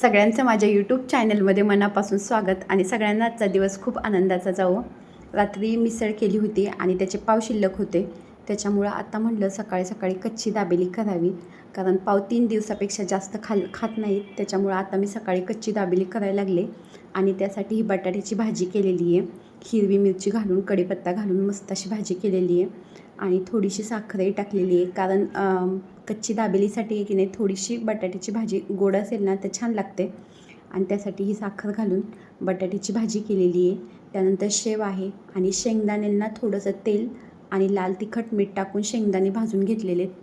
सगळ्यांचं माझ्या यूट्यूब चॅनलमध्ये मनापासून स्वागत आणि सगळ्यांना आजचा दिवस खूप आनंदाचा जावो. रात्री मिसळ केली होती आणि त्याचे पाव शिल्लक होते. त्याच्यामुळं आता म्हटलं सकाळी सकाळी कच्ची दाबेली करावी. कारण पाव तीन दिवसापेक्षा जास्त खाल खात नाहीत. त्याच्यामुळं आता मी सकाळी कच्ची दाबेली करायला लागले आणि त्यासाठी ही बटाट्याची भाजी केलेली आहे. हिरवी मिरची घालून कढीपत्ता घालून मस्त अशी भाजी केलेली आहे. आणि थोडीशी साखरही टाकलेली आहे. कारण कच्ची दाबेलीसाठी आहे की नाही थोडीशी बटाट्याची भाजी गोड असेल ना तर छान लागते. आणि त्यासाठी ही साखर घालून बटाट्याची भाजी केलेली आहे. त्यानंतर शेव आहे आणि शेंगदाण्यांना थोडंसं तेल आणि लाल तिखट मीठ टाकून शेंगदाणे भाजून घेतलेले आहेत.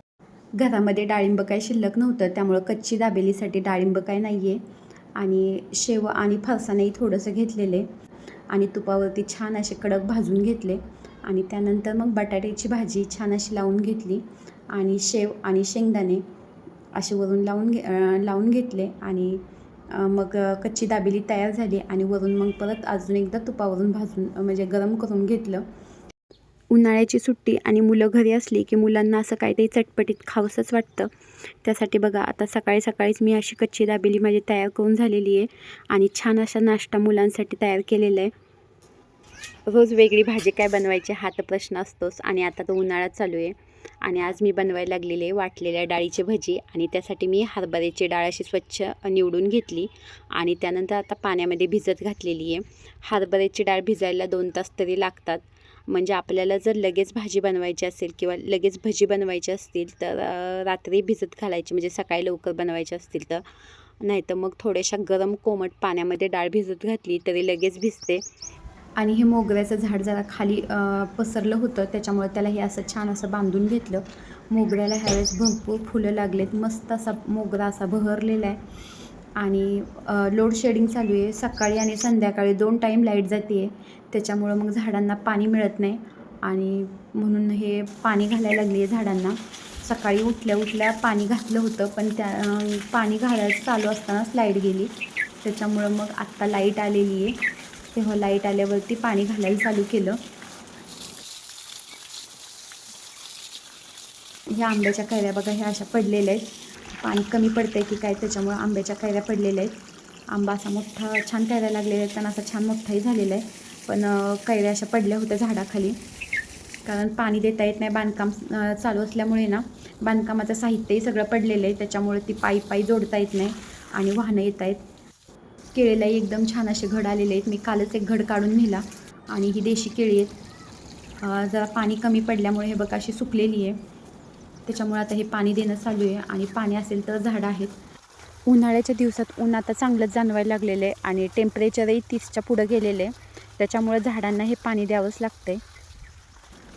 घरामध्ये डाळिंब काय शिल्लक नव्हतं त्यामुळं कच्ची दाबेलीसाठी डाळिंब काय नाही आहे आणि शेव आणि फरसाणही थोडंसं घेतलेले आहे. आणि तुपावरती छान असे कडक भाजून घेतले. आणि त्यानंतर मग बटाट्याची भाजी छान अशी लावून घेतली. आणि शेव आणि शेंगदाणे असे वरून लावून घे लावून घेतले. आणि मग कच्ची दाबेली तयार झाली. आणि वरून मग परत अजून एकदा तुपावरून भाजून म्हणजे गरम करून घेतलं. उन्हाळ्याची सुट्टी आणि मुलं घरी असली की मुलांना असं काहीतरी चटपटीत खावंसंच वाटतं. त्यासाठी बघा आता सकाळी सकाळीच मी अशी कच्ची दाबेली माझी तयार करून झालेली आहे आणि छान असा नाश्ता मुलांसाठी तयार केलेला आहे. रोज वेगळी भाजी काय बनवायची हा तर प्रश्न असतोच आणि आता तो उन्हाळा चालू आहे आणि आज मी बनवायला लागलेले आहे वाटलेल्या डाळीची भजी आणि त्यासाठी मी हरभऱ्याची डाळ अशी स्वच्छ निवडून घेतली आणि त्यानंतर आता पाण्यामध्ये भिजत घातलेली आहे. हरभऱ्याची डाळ भिजायला दोन तास तरी लागतात. म्हणजे आपल्याला जर लगेच भाजी बनवायची असेल किंवा लगेच भजी बनवायची असतील तर रात्री भिजत घालायची म्हणजे सकाळी लवकर बनवायची असतील तर. नाही तर मग थोड्याशा गरम कोमट पाण्यामध्ये डाळ भिजत घातली तरी लगेच भिजते. आणि हे मोगऱ्याचं झाड जरा खाली पसरलं होतं त्याच्यामुळे त्याला हे असं छान असं बांधून घेतलं. मोगऱ्याला ह्यावेळेस भरपूर फुलं लागलेत मस्त असा मोगरा असा बहरलेला आहे. आणि लोड शेडिंग चालू आहे. सकाळी आणि संध्याकाळी दोन टाईम लाइट जाते आहे त्याच्यामुळं मग झाडांना पाणी मिळत नाही. आणि म्हणून हे पाणी घालायला लागली आहे झाडांना. सकाळी उठल्या उठल्या पाणी घातलं होतं पण त्या पाणी घालायचं चालू असतानाच लाइट गेली. त्याच्यामुळं मग आत्ता लाइट आलेली आहे तेव्हा लाइट आल्यावरती पाणी घालायला चालू केलं. ह्या आंब्याच्या कैऱ्या बघा ह्या अशा पडलेल्या आहेत. पाणी कमी पडतं आहे की काय त्याच्यामुळं आंब्याच्या कैऱ्या पडलेल्या आहेत. आंबा असा मोठा छान कैऱ्या लागलेल्या आहेत त्यांना असा छान मोठाही झालेला आहे. पण कैऱ्या अशा पडल्या होत्या झाडाखाली. कारण पाणी देता येत नाही बांधकाम चालू असल्यामुळे ना बांधकामाचं साहित्यही सगळं पडलेलं आहे. त्याच्यामुळे ती पायी पायी जोडता येत नाही आणि वाहनं येत आहेत. केळीलाही एकदम छान असे घड आलेले आहेत. मी कालच एक घड काढून नेला आणि ही देशी केळी आहेत. जरा पाणी कमी पडल्यामुळे हे बघा अशी सुकलेली आहे. त्याच्यामुळे आता हे पाणी देणं चालू आहे आणि पाणी असेल तर झाडं आहेत. उन्हाळ्याच्या दिवसात ऊन आता चांगलंच जाणवायला लागलेलं आहे आणि टेम्परेचरही तीसच्या पुढं गेलेलं आहे. त्याच्यामुळे झाडांना हे पाणी द्यावंच लागते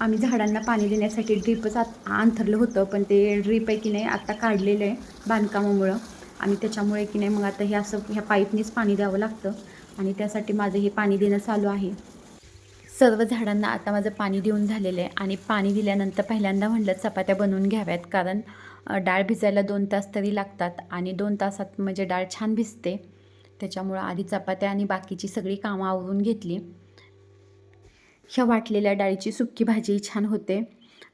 आम्ही झाडांना पाणी देण्यासाठी ड्रीपच आत अंथरलं होतं पण ते ड्रीप आहे की नाही आत्ता काढलेलं आहे बांधकामामुळं. आणि त्याच्यामुळे की नाही मग आता हे असं ह्या पाईपनीच पाणी द्यावं लागतं. आणि त्यासाठी माझं हे पाणी देणं चालू आहे. सर्व झाडांना आता माझं पाणी देऊन झालेलं आहे आणि पाणी दिल्यानंतर पहिल्यांदा म्हटलं चपात्या बनवून घ्याव्यात कारण डाळ भिजायला दोन तास तरी लागतात आणि दोन तासात म्हणजे डाळ छान भिजते. त्याच्यामुळं आधी चपात्या आणि बाकीची सगळी कामं आवरून घेतली. ह्या वाटलेल्या डाळीची सुक्की भाजी छान होते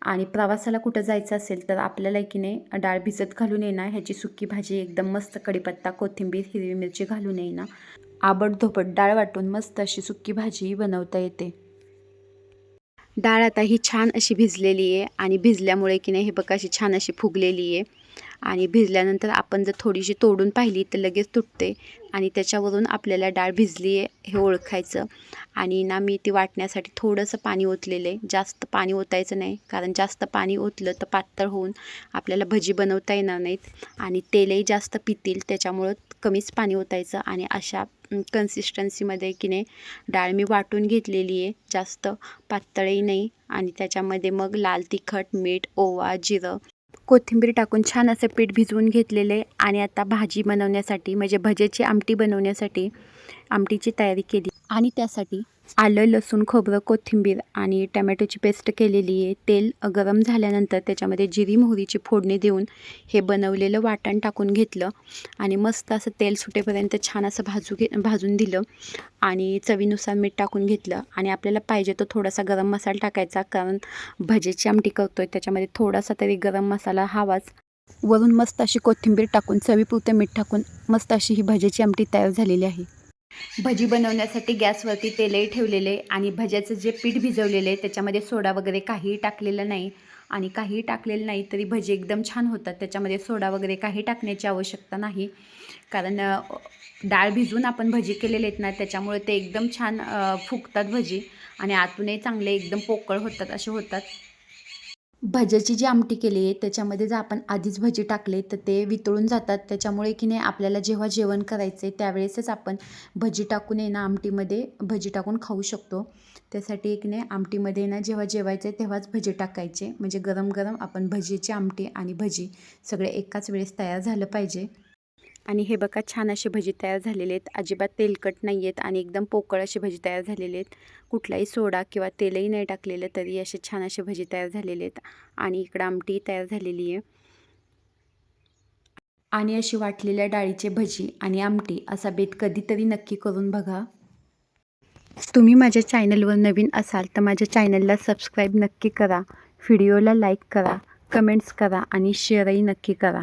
आणि प्रवासाला कुठं जायचं असेल तर आपल्याला की नाही डाळ भिजत घालून येणार ह्याची सुक्की भाजी एकदम मस्त कढीपत्ता कोथिंबीर हिरवी मिरची घालून येणार. आबट धोबट डाळ वाटून मस्त अशी सुक्की भाजी बनवता येते. डाळ आता ही छान अशी भिजलेली आहे आणि भिजल्यामुळे की नाही हे बघा अशी छान अशी फुगलेली आहे. आणि भिजल्यानंतर आपण जर थोडीशी तोडून पाहिली तर लगेच तुटते आणि त्याच्यावरून आपल्याला डाळ भिजली आहे हे ओळखायचं. आणि ना मी ती वाटण्यासाठी थोडंसं पाणी ओतलेलं आहे. जास्त पाणी ओतायचं नाही कारण जास्त पाणी ओतलं तर पातळ होऊन आपल्याला भजी बनवता येणार नाहीत. आणि तेलही जास्त पितील त्याच्यामुळं कमीच पाणी ओतायचं आणि अशा कन्सिस्टन्सीमध्ये की नाही डाळ मी वाटून घेतलेली आहे जास्त पातळही नाही आणि त्याच्यामध्ये मग लाल तिखट मीठ ओवा जिरं कोथिंबीर टाकून छान असं पीठ भिजवून घेतलेले आणि आता भाजी बनवण्यासाठी म्हणजे भजेची आमटी बनवण्यासाठी आमटीची तयारी केली. आणि त्यासाठी आलं लसूण खोबरं कोथिंबीर आणि टमॅटोची पेस्ट केलेली आहे. तेल गरम झाल्यानंतर त्याच्यामध्ये जिरी मोहरीची फोडणी देऊन हे बनवलेलं वाटण टाकून घेतलं आणि मस्त असं तेल सुटेपर्यंत छान असं भाजू घे भाजून दिलं आणि चवीनुसार मीठ टाकून घेतलं. आणि आपल्याला पाहिजे तो थोडासा गरम मसाला टाकायचा कारण भजेची आमटी करतोय त्याच्यामध्ये थोडासा तरी गरम मसाला हवाच. वरून मस्त अशी कोथिंबीर टाकून चवीपुरतं मीठ टाकून मस्त अशी ही भजेची आमटी तयार झालेली आहे. भजी बनवण्यासाठी गॅसवरती तेलही ठेवलेले आणि भज्याचं जे पीठ भिजवलेलं आहे त्याच्यामध्ये सोडा वगैरे काहीही टाकलेलं नाही. आणि काहीही टाकलेलं नाही तरी भजी एकदम छान होतात. त्याच्यामध्ये सोडा वगैरे काही टाकण्याची आवश्यकता नाही. कारण डाळ भिजून आपण भजी केलेले आहेत ना त्याच्यामुळे ते एकदम छान अ, फुगतात भजी आणि आतूनही चांगले एकदम पोकळ होतात असे होतात. भज्याची जी आमटी केली आहे त्याच्यामध्ये जर आपण आधीच भजी टाकले तर ते वितळून जातात. त्याच्यामुळे की नाही आपल्याला जेव्हा जेवण करायचं आहे त्यावेळेसच आपण भजी टाकून आहे ना आमटीमध्ये भजी टाकून खाऊ शकतो. त्यासाठी एक नाही आमटीमध्ये ना जेव्हा जेवायचं आहे तेव्हाच भजी टाकायचे. म्हणजे गरम गरम आपण भजीची आमटी आणि भजी सगळे एकाच वेळेस तयार झालं पाहिजे. आणि हे बघा छान असे भजी तयार झालेले आहेत. अजिबात तेलकट नाही आहेत आणि एकदम पोकळ असे भजी तयार झालेले आहेत. कुठलाही सोडा किंवा तेलही नाही टाकलेलं तरी असे छान असे भजी तयार झालेले आहेत आणि इकडं आमटी तयार झालेली आहे. आणि अशी वाटलेल्या डाळीचे भजी आणि आमटी असा बेत कधीतरी नक्की करून बघा. तुम्ही माझ्या चॅनलवर नवीन असाल तर माझ्या चॅनलला सबस्क्राईब नक्की करा. व्हिडिओला लाईक करा कमेंट्स करा आणि शेअरही नक्की करा.